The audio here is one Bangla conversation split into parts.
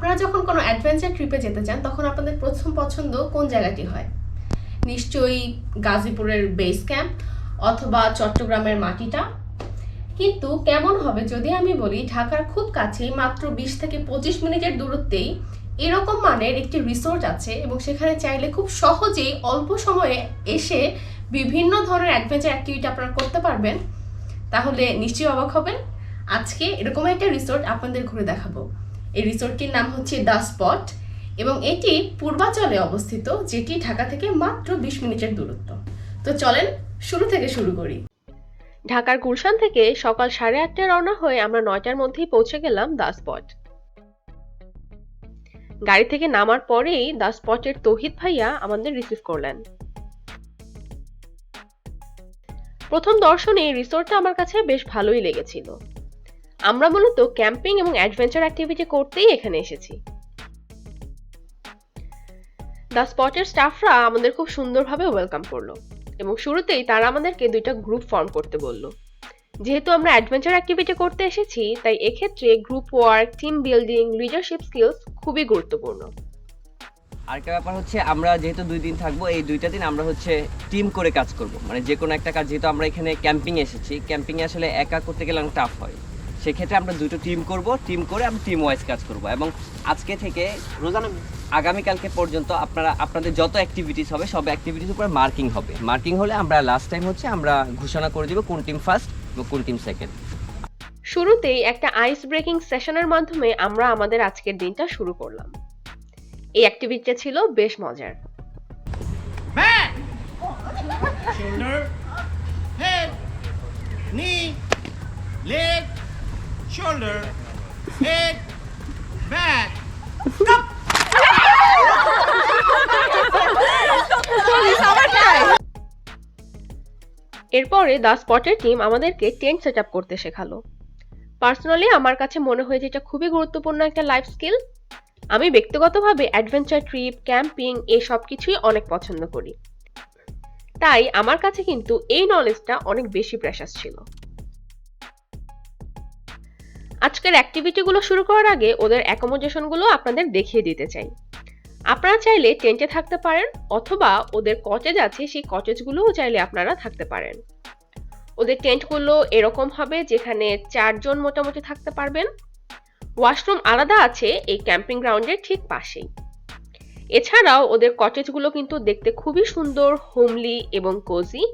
আপনারা যখন কোনো অ্যাডভেঞ্চার ট্রিপে যেতে চান, তখন আপনাদের প্রথম পছন্দ কোন জায়গাটি হয়? নিশ্চয়ই গাজীপুরের বেস ক্যাম্প অথবা চট্টগ্রামের মাটিটা। কিন্তু কেমন হবে যদি আমি বলি, ঢাকার খুব কাছেই মাত্র বিশ থেকে পঁচিশ মিনিটের দূরত্বেই এরকম মানের একটি রিসোর্ট আছে এবং সেখানে চাইলে খুব সহজেই অল্প সময়ে এসে বিভিন্ন ধরনের অ্যাডভেঞ্চার অ্যাক্টিভিটি আপনারা করতে পারবেন। তাহলে নিশ্চয়ই অবাক হবেন। আজকে এরকম একটা রিসোর্ট আপনাদের ঘুরে দেখাবো। এই রিসোর্টটির নাম হচ্ছে দ্য স্পট এবং এটি পূর্বাচলে অবস্থিত, যেটি ঢাকা থেকে মাত্র বিশ মিনিটের দূরত্ব। তো চলেন শুরু থেকে শুরু করি। ঢাকার গুলশান থেকে সকাল সাড়ে আটটায় রওনা হয়ে আমরা নয়টার মধ্যেই পৌঁছে গেলাম দা স্পট। গাড়ি থেকে নামার পরেই দা স্পটের তৌহিদ ভাইয়া আমাদের রিসিভ করলেন। প্রথম দর্শনে রিসোর্টটা আমার কাছে বেশ ভালোই লেগেছিল। আমরা মূলত ক্যাম্পিং এবং অ্যাডভেঞ্চার অ্যাক্টিভিটি করতেই এখানে এসেছি। দ্য স্পটের স্টাফরা আমাদের খুব সুন্দরভাবে ওয়েলকাম করল এবং শুরুতেই তারা আমাদেরকে দুইটা গ্রুপ ফর্ম করতে বলল। যেহেতু আমরা অ্যাডভেঞ্চার অ্যাক্টিভিটি করতে এসেছি, তাই এক্ষেত্রে group work team building leadership skills খুবই গুরুত্বপূর্ণ। আরেকটা ব্যাপার হচ্ছে আমরা যেহেতু দুই দিন থাকব, এই দুইটা দিন আমরা হচ্ছে টিম করে কাজ করব। মানে যে কোনো একটা কাজ, যেহেতু আমরা এখানে ক্যাম্পিং এসেছি ক্যাম্পিংয়ে আসলে একা করতে গেলে অনেক টাফ হয়। সেক্ষেত্রে আমরা দুটো টিম করব। টিম করে আমরা টিম ওয়াইজ কাজ করব। এবং আজকে থেকে রোজানা আগামীকালকে পর্যন্ত আপনারা আপনাদের যত অ্যাক্টিভিটিস হবে সব অ্যাক্টিভিটিস উপরে মার্কিং হবে। মার্কিং হলে আমরা লাস্ট টাইম হচ্ছে আমরা ঘোষণা করে দিব কোন টিম ফার্স্ট এবং কোন টিম সেকেন্ড শুরুতেই একটা আইস ব্রেকিং সেশনের মাধ্যমে আমরা আমাদের আজকের দিনটা শুরু করলাম। এই অ্যাক্টিভিটিটা ছিল বেশ মজার। Shoulder, head, knee, leg, shoulder, head, back. Stop! এরপরে দ্য স্পটের টিম আমাদেরকে টেন্ট সেট আপ করতে শেখালো। পার্সোনালি আমার কাছে মনে হয়েছে এটা খুবই গুরুত্বপূর্ণ একটা লাইফ স্কিল আমি ব্যক্তিগতভাবে অ্যাডভেঞ্চার ট্রিপ ক্যাম্পিং এই সব কিছুই অনেক পছন্দ করি। তাই আমার কাছে কিন্তু এই নলেজটা অনেক বেশি প্রেশাস ছিল। আজকের অ্যাক্টিভিটিগুলো শুরু করার আগে ওদের অ্যাকোমোডেশনগুলো আপনাদের দেখিয়ে দিতে চাই। আপনারা চাইলে টেন্টে থাকতে পারেন অথবা ওদের কটেজ আছে সেই কটেজগুলোও চাইলে আপনারা থাকতে পারেন। ওদের টেন্টগুলো এরকম হবে যেখানে চারজন মোটামুটি থাকতে পারবেন। ওয়াশরুম আলাদা আছে এই ক্যাম্পিং গ্রাউন্ডের ঠিক পাশেই। এছাড়াও ওদের কটেজগুলো কিন্তু দেখতে খুবই সুন্দর হোমলি এবং কোজি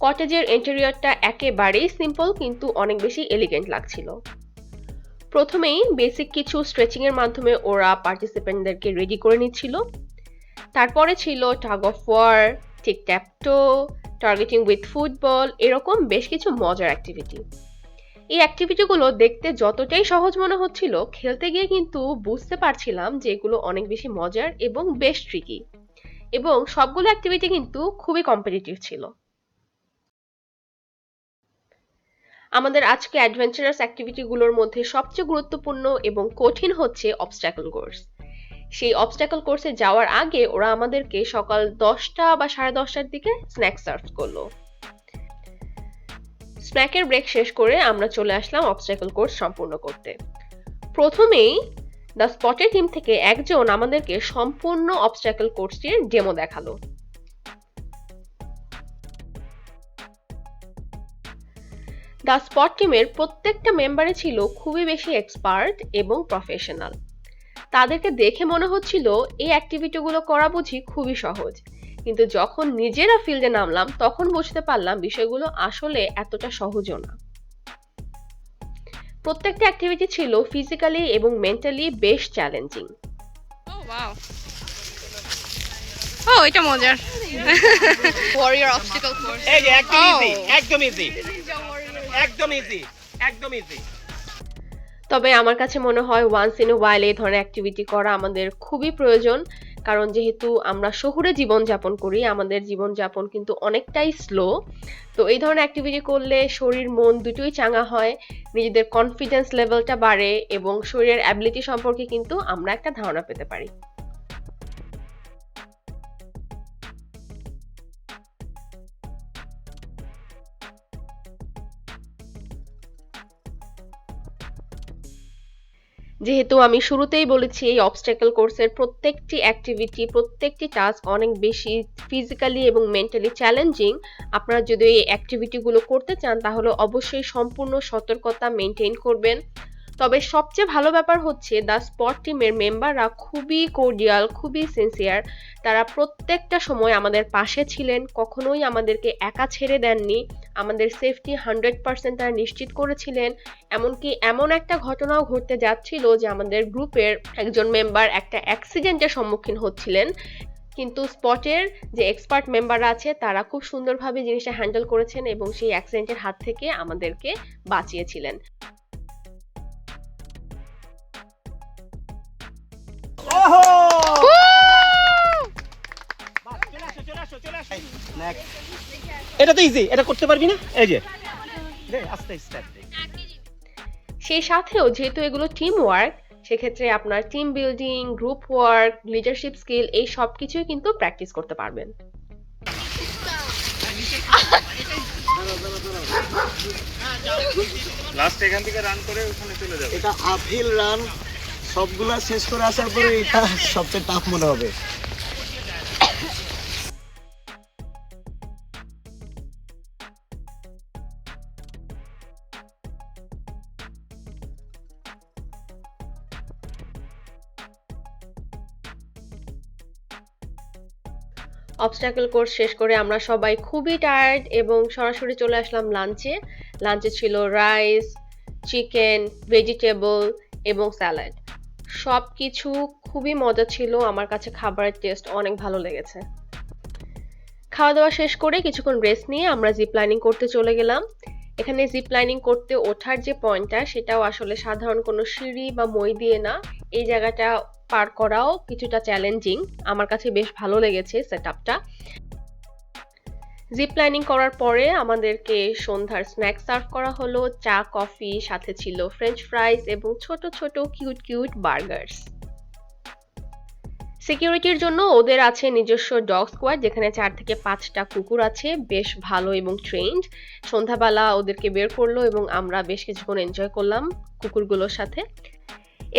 কটেজের ইন্টেরিয়রটা একেবারেই সিম্পল কিন্তু অনেক বেশি এলিগেন্ট লাগছিল। প্রথমেই বেসিক কিছু স্ট্রেচিং এর মাধ্যমে ওরা পার্টিসিপেন্টদেরকে রেডি করে নিচ্ছিল। তারপরে ছিল tug of war tic tac toe targeting with football এরকম বেশ কিছু মজার অ্যাক্টিভিটি এই অ্যাক্টিভিটিগুলো দেখতে যতটাই সহজ মনে হচ্ছিল, খেলতে গিয়ে কিন্তু বুঝতে পারছিলাম যে এগুলো অনেক বেশি মজার এবং বেশ ট্রিকি এবং সবগুলো অ্যাক্টিভিটি কিন্তু খুবই কম্পিটিটিভ ছিল। আমাদের আজকে অ্যাডভেঞ্চারাস অ্যাক্টিভিটিগুলোর মধ্যে সবচেয়ে গুরুত্বপূর্ণ এবং কঠিন হচ্ছে অবস্ট্যাকল কোর্স সেই অবস্ট্যাকল কোর্সে যাওয়ার আগে ওরা আমাদেরকে সকাল দশটা বা সাড়ে দশটার দিকে স্ন্যাক সার্ভ করল। স্ন্যাকের ব্রেক শেষ করে আমরা চলে আসলাম অবস্ট্যাকল কোর্স সম্পূর্ণ করতে। প্রথমেই দ্য স্পটের টিম থেকে একজন আমাদেরকে সম্পূর্ণ অবস্ট্যাকল কোর্সটির ডেমো দেখাল। দ্য স্পট টিমের প্রত্যেকটা মেম্বারে ছিল খুবই বেশি এক্সপার্ট এবং প্রফেশনাল তাদেরকে দেখে মনে হচ্ছিল এই অ্যাক্টিভিটিগুলো করা বুঝি খুবই সহজ। কিন্তু যখন নিজেরা ফিল্ডে নামলাম তখন বুঝতে পারলাম বিষয়গুলো আসলে এতটা সহজও না। প্রত্যেকটা অ্যাক্টিভিটি ছিল ফিজিক্যালি এবং মেন্টালি বেশ চ্যালেঞ্জিং ও এটা মজার। ওয়ারিয়র অবস্টাকল কোর্স একদম Oh. ইজি একদম ইজি একদম ইজি একদম ইজি তবে আমার কাছে মনে হয় ওয়ান্স ইন ওয়াইল এই ধরনের অ্যাক্টিভিটি করা আমাদের খুবই প্রয়োজন, কারণ যেহেতু আমরা শহুরে জীবনযাপন করি, আমাদের জীবনযাপন কিন্তু অনেকটাই স্লো তো এই ধরনের অ্যাক্টিভিটি করলে শরীর, মন দুটোই চাঙা হয়, নিজেদের কনফিডেন্স লেভেলটা বাড়ে এবং শরীরের অ্যাবিলিটি সম্পর্কে কিন্তু আমরা একটা ধারণা পেতে পারি। যেহেতু আমি শুরুতেই বলেছি, এই অবস্ট্যাকল কোর্সের প্রত্যেকটি অ্যাক্টিভিটি প্রত্যেকটি টাস্ক অনেক বেশি ফিজিক্যালি এবং মেন্টালি চ্যালেঞ্জিং আপনারা যদি এই অ্যাক্টিভিটিগুলো করতে চান, তাহলে অবশ্যই সম্পূর্ণ সতর্কতা মেনটেন করবেন। তবে সবচেয়ে ভালো ব্যাপার হচ্ছে দ্য স্পট টিমের মেম্বাররা খুবই কোর্ডিয়াল খুবই সিনসিয়ার তারা প্রত্যেকটা সময় আমাদের পাশে ছিলেন, কখনোই আমাদেরকে একা ছেড়ে দেননি। আমাদের সেফটি হান্ড্রেড পার্সেন্ট তারা নিশ্চিত করেছিলেন। এমনকি এমন একটা ঘটনাও ঘটতে যাচ্ছিল যে আমাদের গ্রুপের একজন মেম্বার একটা অ্যাক্সিডেন্টের সম্মুখীন হচ্ছিলেন। কিন্তু স্পটের যে এক্সপার্ট মেম্বাররা আছে, তারা খুব সুন্দরভাবে জিনিসটা হ্যান্ডেল করেছেন এবং সেই অ্যাক্সিডেন্টের হাত থেকে আমাদেরকে বাঁচিয়েছিলেন। এটা তো ইজি এটা করতে পারবি না? এই যে। আস্তে স্টেপ সেই সাথেও যেহেতু এগুলো টিম ওয়ার্ক সেক্ষেত্রে আপনার team building group work leadership skill এই সব কিছুই কিন্তু প্র্যাকটিস করতে পারবেন। লাস্ট এখান থেকে রান করে ওখানে চলে যাবে। এটা আপহিল রান সবগুলা শেষ করে আসার পরে এটা সবচেয়ে টাফ মনে হবে। অবস্ট্যাকল কোর্স শেষ করে আমরা সবাই খুবই টায়ার্ড এবং সরাসরি চলে আসলাম লাঞ্চে লাঞ্চে ছিল রাইস চিকেন ভেজিটেবল এবং স্যালাড সব কিছু খুবই মজা ছিল। আমার কাছে খাবারের টেস্ট অনেক ভালো লেগেছে। খাওয়া দাওয়া শেষ করে কিছুক্ষণ রেস্ট নিয়ে আমরা জিপ লাইনিং করতে চলে গেলাম। এখানে জিপ লাইনিং করতে ওঠার যে পয়েন্টটা সেটাও আসলে সাধারণ কোনো সিঁড়ি বা মই দিয়ে না। এই জায়গাটা পার করাও কিছুটা চ্যালেঞ্জিং আমার কাছে বেশ ভালো লেগেছে সেট আপটা জিপ লাইনিং করার পরে আমাদেরকে সন্ধ্যার স্ন্যাক্স সার্ভ করা হলো, চা কফি সাথে ছিল ফ্রেঞ্চ ফ্রাইস এবং ছোট ছোট কিউট কিউট বার্গার্স সিকিউরিটির জন্য ওদের আছে নিজস্ব ডগ স্কোয়াড যেখানে চার থেকে পাঁচটা কুকুর আছে, বেশ ভালো এবং ট্রেন্ড সন্ধ্যাবেলা ওদেরকে বের করল এবং আমরা বেশ কিছুক্ষণ এনজয় করলাম কুকুরগুলোর সাথে।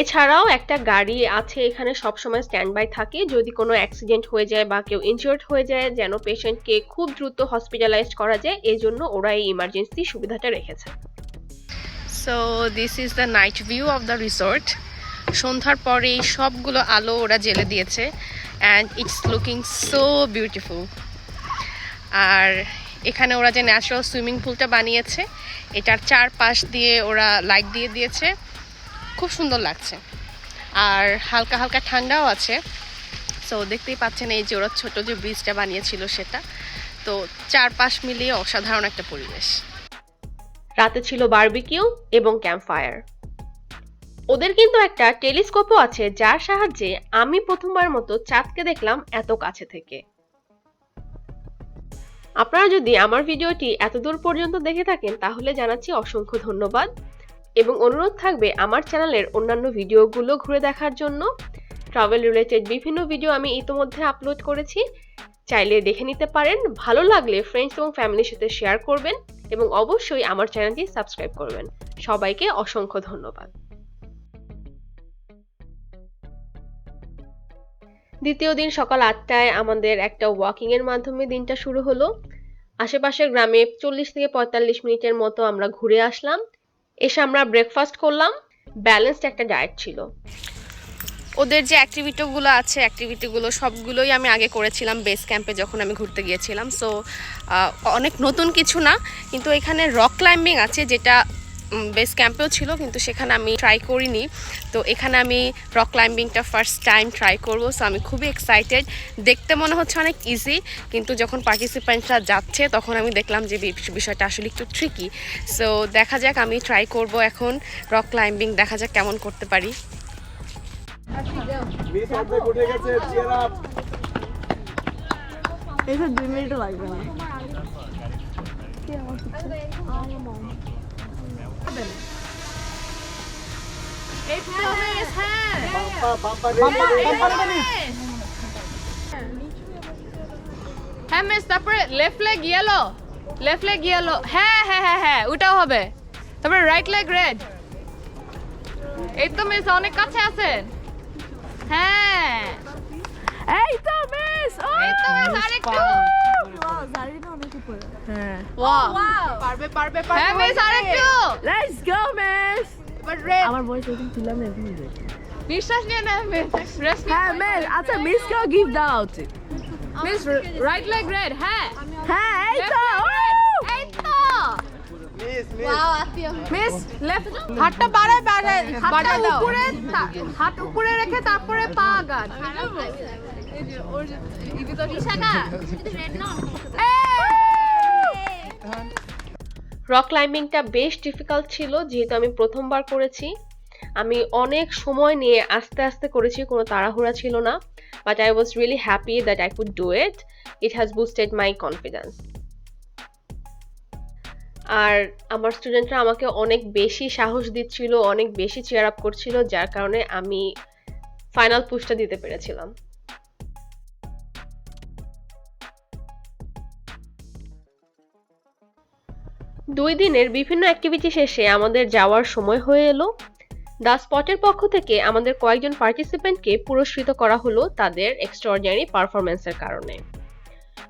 এছাড়াও একটা গাড়ি আছে এখানে সবসময় স্ট্যান্ড বাই থাকে। যদি কোনো অ্যাক্সিডেন্ট হয়ে যায় বা কেউ ইনজিওর্ড হয়ে যায়, যেন পেশেন্টকে খুব দ্রুত হসপিটালাইজড করা যায় এই জন্য ওরা এই ইমার্জেন্সি সুবিধাটা রেখেছে। So this is the night view of the resort. সন্ধ্যার পরে সবগুলো আলো ওরা জেলে দিয়েছে and it's looking so beautiful আর এখানে ওরা যে ন্যাচারাল সুইমিং পুলটা বানিয়েছে, এটার চারপাশ দিয়ে ওরা লাইট দিয়ে দিয়েছে। খুব সুন্দর লাগছে। আর হালকা হালকা ঠান্ডাও আছে। সো দেখতেই পাচ্ছেন এই যে ওরা ছোট যে ব্রিজটা বানিয়েছিল সেটা। তো চারপাশ মিলিয়ে অসাধারণ একটা পরিবেশ। রাতে ছিল বারবিকিউ এবং ক্যাম্প ফায়ার ওদের কিন্তু একটা টেলিস্কোপও আছে যার সাহায্যে আমি প্রথমবার মতো চাঁদকে দেখলাম এত কাছে থেকে। আপনারা যদি আমার ভিডিওটি এতদূর পর্যন্ত দেখে থাকেন, তাহলে জানাচ্ছি অসংখ্য ধন্যবাদ। এবং অনুরোধ থাকবে আমার চ্যানেলের অন্যান্য ভিডিওগুলো ঘুরে দেখার জন্য। ট্রাভেল রিলেটেড বিভিন্ন ভিডিও আমি ইতোমধ্যে আপলোড করেছি। চাইলে দেখে নিতে পারেন। ভালো লাগলে ফ্রেন্ডস এবং ফ্যামিলির সাথে শেয়ার করবেন এবং অবশ্যই আমার চ্যানেলটি সাবস্ক্রাইব করবেন। সবাইকে অসংখ্য ধন্যবাদ। দ্বিতীয় দিন সকাল আটটায় আমাদের একটা ওয়াকিং এর মাধ্যমে দিনটা শুরু হলো। আশেপাশের গ্রামে চল্লিশ থেকে পঁয়তাল্লিশ মিনিটের মতো আমরা ঘুরে আসলাম। এসে আমরা ব্রেকফাস্ট করলাম। ব্যালেন্সড একটা ডায়েট ছিল। ওদের যে অ্যাক্টিভিটিগুলো আছে অ্যাক্টিভিটিগুলো সবগুলোই আমি আগে করেছিলাম বেস ক্যাম্পে যখন আমি ঘুরতে গিয়েছিলাম। সো অনেক নতুন কিছু না, কিন্তু এখানে রক ক্লাইম্বিং আছে যেটা বেস ক্যাম্পেও ছিল কিন্তু সেখানে আমি ট্রাই করিনি তো এখানে আমি রক ক্লাইম্বিংটা ফার্স্ট টাইম ট্রাই করব সো আমি খুবই এক্সাইটেড দেখতে মনে হচ্ছে অনেক ইজি কিন্তু যখন পার্টিসিপেন্টরা যাচ্ছে তখন আমি দেখলাম যে বিষয়টা আসলে একটু ট্রিকি সো দেখা যাক আমি ট্রাই করব এখন রক ক্লাইম্বিং দেখা যাক কেমন করতে পারি মিস অর্ধেক উঠে গেছে cheer হ্যাঁ। মিস তারপরে left leg yellow left leg yellow হ্যাঁ হ্যাঁ হ্যাঁ হ্যাঁ ওটাও হবে। তারপরে রাইট লেগ রেড এই তো মিস অনেক কাছে আছেন। হ্যাঁ। এই তো মিস এই তো মিস আরেকটু। হ্যাঁ। পারবে পারবে পারবে। হ্যাঁ মিস আরেকটু। Let's go miss but red আমার ভয়েস ওরকম ছিলাম না বিশ্বাস নিয়ে না মিস রেস্ট হ্যাঁ মিস আচ্ছা মিস কেও গিভ দাও উচিত মিস রাইট লেগ রেড হ্যাঁ। হ্যাঁ এই তো এই তো। মিস লেফট হাতটা বাড়ায় বাড়ায় হাতটা উপরে হাত উপরে রেখে তারপরে পা আগান রক ক্লাইম্বিংটা বেশ ডিফিকাল্ট ছিল, যেহেতু আমি প্রথমবার করেছি। আমি অনেক সময় নিয়ে আস্তে আস্তে করেছি, কোনো তাড়াহুড়া ছিল না। But I was really happy that I could do it it has boosted my confidence আর আমার স্টুডেন্টরা আমাকে অনেক বেশি সাহস দিচ্ছিল, অনেক বেশি চেয়ার আপ করছিল, যার কারণে আমি ফাইনাল পুশটা দিতে পেরেছিলাম। দুই দিনের বিভিন্ন অ্যাক্টিভিটি শেষে আমাদের যাওয়ার সময় হয়ে এলো। দ্য স্পটের পক্ষ থেকে আমাদের কয়েকজন পার্টিসিপেন্টকে পুরস্কৃত করা হলো তাদের এক্সট্রাঅর্ডিনারি পারফরমেন্সের কারণে।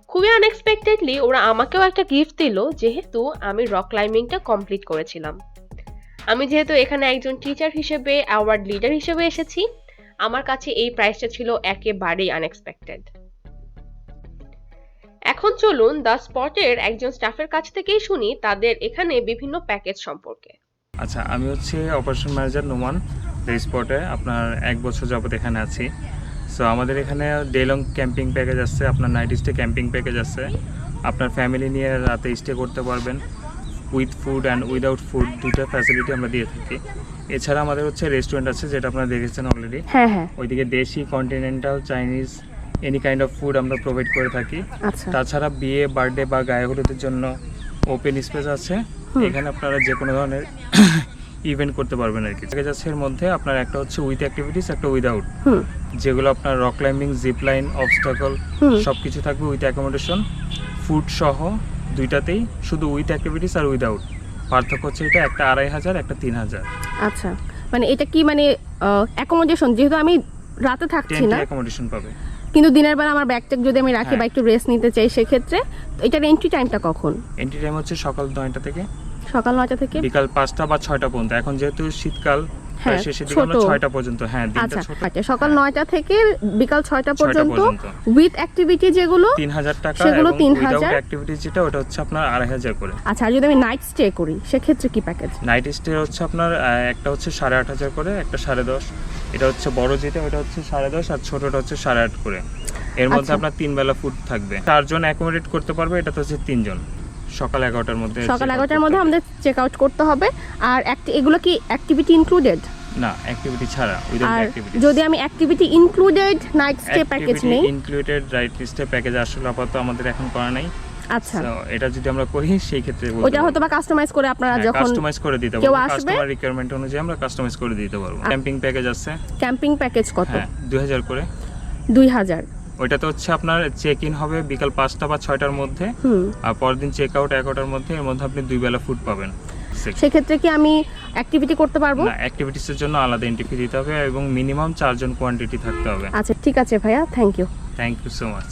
খুবই আনএক্সপেক্টেডলি ওরা আমাকেও একটা গিফট দিল, যেহেতু আমি রক ক্লাইম্বিংটা কমপ্লিট করেছিলাম। আমি যেহেতু এখানে একজন টিচার হিসেবে অ্যাওয়ার্ড লিডার হিসেবে এসেছি, আমার কাছে এই প্রাইসটা ছিল একেবারেই আনএক্সপেক্টেড এখন চলুন দ্য স্পটের একজন স্টাফের কাছ থেকেই শুনি তাদের এখানে বিভিন্ন প্যাকেজ সম্পর্কে। আচ্ছা আমি হচ্ছে অপারেশন ম্যানেজার নোমান। দ্য স্পটে আপনার এক বছর যাবত এখানে আছি। সো আমাদের এখানে ডে লং ক্যাম্পিং প্যাকেজ আছে আপনার নাইট স্টে ক্যাম্পিং প্যাকেজ আছে। আপনার ফ্যামিলি নিয়ে রাতে স্টে করতে পারবেন। With food and without food দুইটা ফ্যাসিলিটি আমরা দিয়ে থাকি। এছাড়া আমাদের হচ্ছে রেস্টুরেন্ট আছে যেটা আপনারা দেখেছেন অলরেডি হ্যাঁ হ্যাঁ। ওইদিকে দেশি continental Chinese any kind of food আমরা প্রোভাইড করে থাকি। আচ্ছা। তাছাড়া বিয়ে বার্থডে বা গায়ে হলুদের জন্য ওপেন স্পেস আছে। এখানে আপনারা যে কোনো ধরনের ইভেন্ট করতে পারবেন আর কি। প্যাকেজ আছে এর মধ্যে আপনার একটা হচ্ছে উইথ অ্যাক্টিভিটিস একটা উইদাউট যেগুলো আপনার rock climbing zip line obstacle. সব কিছু থাকবে উইথ অ্যাকোমোডেশন ফুড সহ দুইটাতেই শুধু উইথ অ্যাক্টিভিটিস আর উইদাউট পার্থক্য হচ্ছে এটা একটা আড়াই হাজার একটা তিন হাজার। আচ্ছা। মানে এটা কি মানে অ্যাকোমোডেশন যেহেতু আমি রাতে থাকছি না। অ্যাকোমোডেশন পাবে। কিন্তু দিনের বেলা আমার ব্যাগটা যদি আমি রাখি হ্যাঁ। বা একটু রেস্ট নিতে চাই সেক্ষেত্রে এটার এন্ট্রি টাইমটা কখন? এন্ট্রি টাইম হচ্ছে সকাল নয়টা থেকে। সকাল নয়টা থেকে? বিকাল পাঁচটা বা ছয়টা পর্যন্ত। এখন যেহেতু শীতকাল প্রায় হ্যাঁ, শেষের দিকে আমরা ছোট। পর্যন্ত হ্যাঁ দিনটা আচ্ছা ছোট। আচ্ছা সকাল হ্যাঁ। থেকে বিকাল পর্যন্ত উইথ অ্যাক্টিভিটি যেগুলো তিন হাজার টাকা সেগুলো এবং 3000 উইদাউট অ্যাক্টিভিটিস যেটা ওটা হচ্ছে আপনার আড়াই হাজার করে। আচ্ছা আর যদি আমি নাইট স্টে করি সেক্ষেত্রে কি প্যাকেজ নাইট স্টে হচ্ছে আপনার একটা হচ্ছে সাড়ে আট হাজার করে একটা সাড়ে দশ। এটা হচ্ছে বড় যেটা ওটা হচ্ছে সাড়ে দশ আর ছোটটা হচ্ছে সাড়ে আট করে। এর মধ্যে আচ্ছা। আপনার তিন বেলা ফুড থাকবে। চারজন অ্যাকোমোডেট করতে পারবে এটা তো হচ্ছে তিনজন। সকাল এগারোটার মধ্যে সকাল এগারোটার মধ্যে আমাদের চেক আউট করতে হবে। আর এগুলো কি অ্যাক্টিভিটি ইনক্লুডেড না অ্যাক্টিভিটি ছাড়া আর যদি আমি activity included night stay package নেই? ইনক্লুডেড রাইট স্টে প্যাকেজ আসলে আপাতত আমাদের এখন করা নাই। আচ্ছা। এটা যদি আমরা করি সেই ক্ষেত্রে ওটা হয়তো বা কাস্টমাইজ করে আপনারা যখন কাস্টমাইজ করে দিতে পারব। কাস্টমার রিকোয়ারমেন্ট অনুযায়ী আমরা কাস্টমাইজ করে দিতে পারব। ক্যাম্পিং প্যাকেজ আছে। ক্যাম্পিং প্যাকেজ কত? হ্যাঁ দুই হাজার করে। দুই হাজার। ওইটাতে হচ্ছে আপনার চেক ইন হবে বিকাল পাঁচটা বা ছয়টার মধ্যে। আর পরের দিন চেক আউট এগারোটার মধ্যে এর মধ্যে আপনি দুই বেলা ফুড পাবেন। সেক্ষেত্রে কি আমি অ্যাক্টিভিটি করতে পারব? না অ্যাক্টিভিটিসের জন্য আলাদা এন্ট্রি ফি দিতে হবে এবং মিনিমাম চারজন কোয়ান্টিটি থাকতে হবে। আচ্ছা ঠিক আছে ভাইয়া thank you thank you so much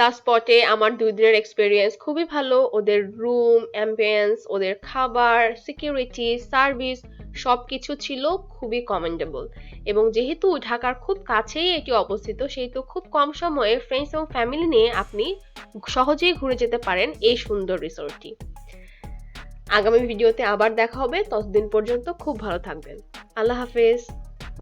the স্পটে আমার দুই দিনের এক্সপিরিয়েন্স খুবই ভালো। ওদের রুম অ্যাম্বিয়েন্স ওদের খাবার সিকিউরিটি সার্ভিস সব কিছু ছিল খুবই কমেন্ডেবল এবং যেহেতু ঢাকার খুব কাছেই এটি অবস্থিত, সেহেতু খুব কম সময়ে ফ্রেন্ডস এবং ফ্যামিলি নিয়ে আপনি সহজেই ঘুরে যেতে পারেন এই সুন্দর রিসোর্টটি আগামী ভিডিওতে আবার দেখা হবে। ততদিন পর্যন্ত খুব ভালো থাকবেন। আল্লাহ হাফেজ।